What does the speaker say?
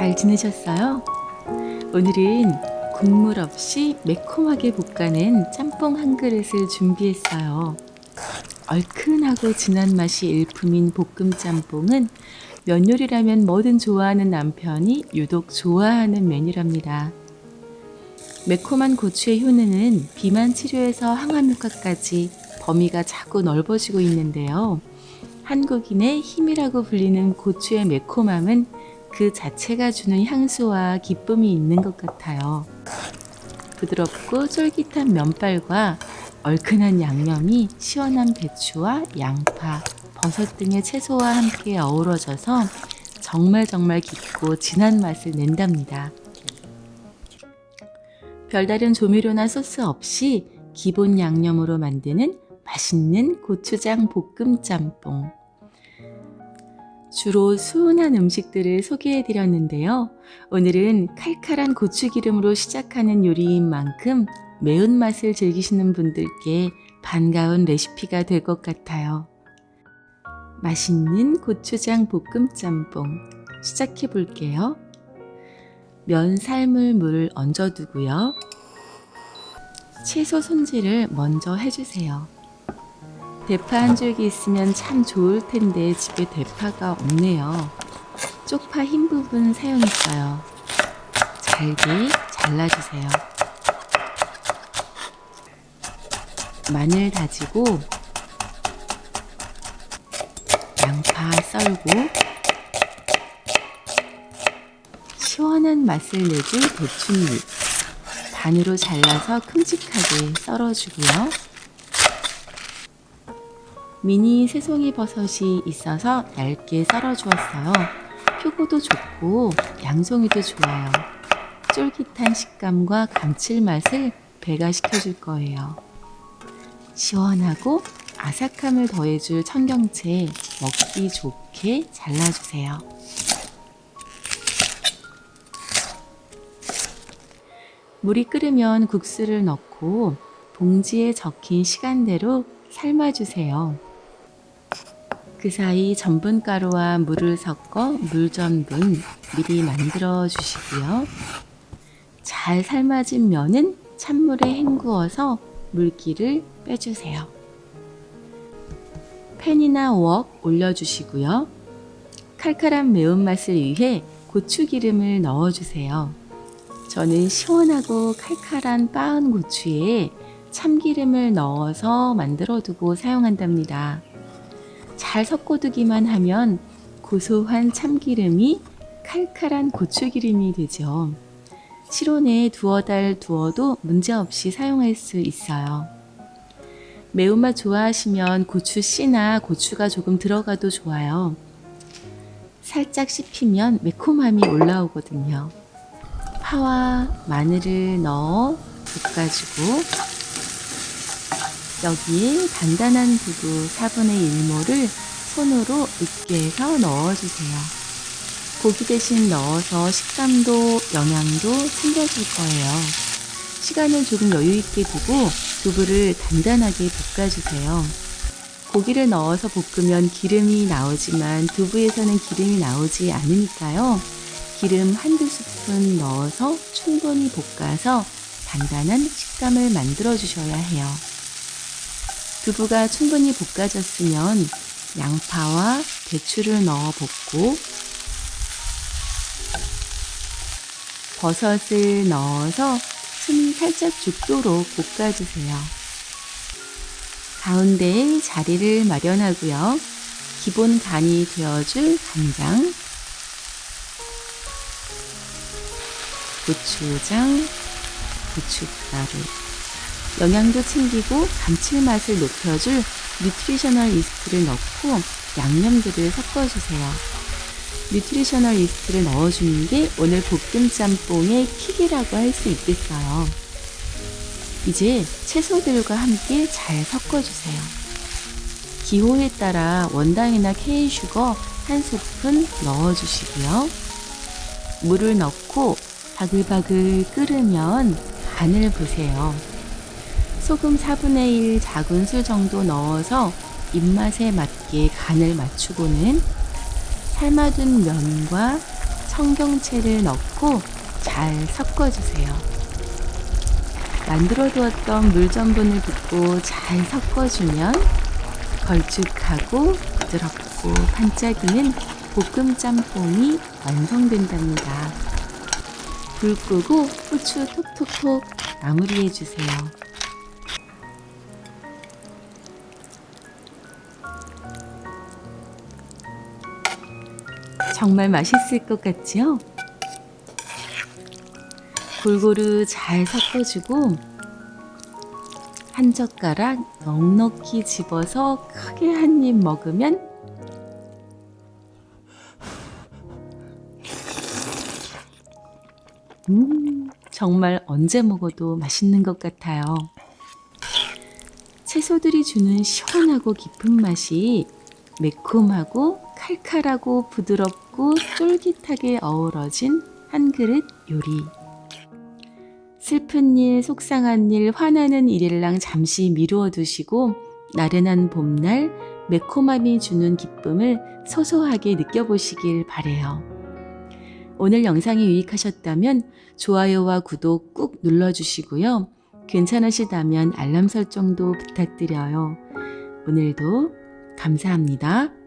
잘 지내셨어요? 오늘은 국물 없이 매콤하게 볶아낸 짬뽕 한 그릇을 준비했어요. 얼큰하고 진한 맛이 일품인 볶음 짬뽕은 면 요리라면 뭐든 좋아하는 남편이 유독 좋아하는 메뉴랍니다. 매콤한 고추의 효능은 비만 치료에서 항암 효과까지 범위가 자꾸 넓어지고 있는데요. 한국인의 힘이라고 불리는 고추의 매콤함은 그 자체가 주는 향수와 기쁨이 있는 것 같아요. 부드럽고 쫄깃한 면발과 얼큰한 양념이 시원한 배추와 양파, 버섯 등의 채소와 함께 어우러져서 정말 정말 깊고 진한 맛을 낸답니다. 별다른 조미료나 소스 없이 기본 양념으로 만드는 맛있는 고추장 볶음 짬뽕. 주로 수은한 음식들을 소개해 드렸는데요. 오늘은 칼칼한 고추기름으로 시작하는 요리인 만큼 매운맛을 즐기시는 분들께 반가운 레시피가 될 것 같아요. 맛있는 고추장 볶음 짬뽕 시작해 볼게요. 면 삶을 물을 얹어두고요. 채소 손질을 먼저 해주세요. 대파 한 줄기 있으면 참 좋을 텐데 집에 대파가 없네요. 쪽파 흰 부분 사용했어요. 잘게 잘라주세요. 마늘 다지고 양파 썰고 시원한 맛을 내줄 배춧잎 반으로 잘라서 큼직하게 썰어주고요. 미니 새송이 버섯이 있어서 얇게 썰어 주었어요. 표고도 좋고 양송이도 좋아요. 쫄깃한 식감과 감칠맛을 배가시켜 줄 거예요. 시원하고 아삭함을 더해줄 청경채 먹기 좋게 잘라주세요. 물이 끓으면 국수를 넣고 봉지에 적힌 시간대로 삶아주세요. 그 사이 전분가루와 물을 섞어 물전분 미리 만들어 주시고요. 잘 삶아진 면은 찬물에 헹구어서 물기를 빼주세요. 팬이나 웍 올려주시고요. 칼칼한 매운맛을 위해 고추기름을 넣어주세요. 저는 시원하고 칼칼한 빻은 고추에 참기름을 넣어서 만들어두고 사용한답니다. 잘 섞어두기만 하면 고소한 참기름이 칼칼한 고추기름이 되죠. 실온에 두어 달 두어도 문제없이 사용할 수 있어요. 매운맛 좋아하시면 고추 씨나 고추가 조금 들어가도 좋아요. 살짝 씹히면 매콤함이 올라오거든요. 파와 마늘을 넣어 볶아주고 여기에 단단한 두부 4분의 1모를 손으로 으깨서 넣어주세요. 고기 대신 넣어서 식감도 영양도 챙겨줄 거예요. 시간을 조금 여유 있게 두고 두부를 단단하게 볶아주세요. 고기를 넣어서 볶으면 기름이 나오지만 두부에서는 기름이 나오지 않으니까요. 기름 한두 스푼 넣어서 충분히 볶아서 단단한 식감을 만들어 주셔야 해요. 두부가 충분히 볶아졌으면 양파와 배추를 넣어 볶고 버섯을 넣어서 숨이 살짝 죽도록 볶아주세요. 가운데에 자리를 마련하고요. 기본 간이 되어줄 간장, 고추장, 고춧가루, 영양도 챙기고 감칠맛을 높여줄 뉴트리셔널 이스트를 넣고 양념들을 섞어주세요. 뉴트리셔널 이스트를 넣어주는 게 오늘 볶음 짬뽕의 킥이라고 할 수 있겠어요. 이제 채소들과 함께 잘 섞어주세요. 기호에 따라 원당이나 케이슈거 한 스푼 넣어주시고요. 물을 넣고 바글바글 끓으면 간을 보세요. 소금 4분의 1 작은 술 정도 넣어서 입맛에 맞게 간을 맞추고는 삶아둔 면과 청경채를 넣고 잘 섞어주세요. 만들어 두었던 물전분을 붓고 잘 섞어주면 걸쭉하고 부드럽고 반짝이는 볶음 짬뽕이 완성된답니다. 불 끄고 후추 톡톡톡 마무리해 주세요. 정말 맛있을 것 같지요? 골고루 잘 섞어주고 한 젓가락 넉넉히 집어서 크게 한 입 먹으면 음, 정말 언제 먹어도 맛있는 것 같아요. 채소들이 주는 시원하고 깊은 맛이 매콤하고 칼칼하고 부드럽 고 쫄깃하게 어우러진 한 그릇 요리. 슬픈 일, 속상한 일, 화나는 일일랑 잠시 미루어 두시고 나른한 봄날 매콤함이 주는 기쁨을 소소하게 느껴보시길 바래요. 오늘 영상이 유익하셨다면 좋아요와 구독 꾹 눌러주시고요. 괜찮으시다면 알람 설정도 부탁드려요. 오늘도 감사합니다.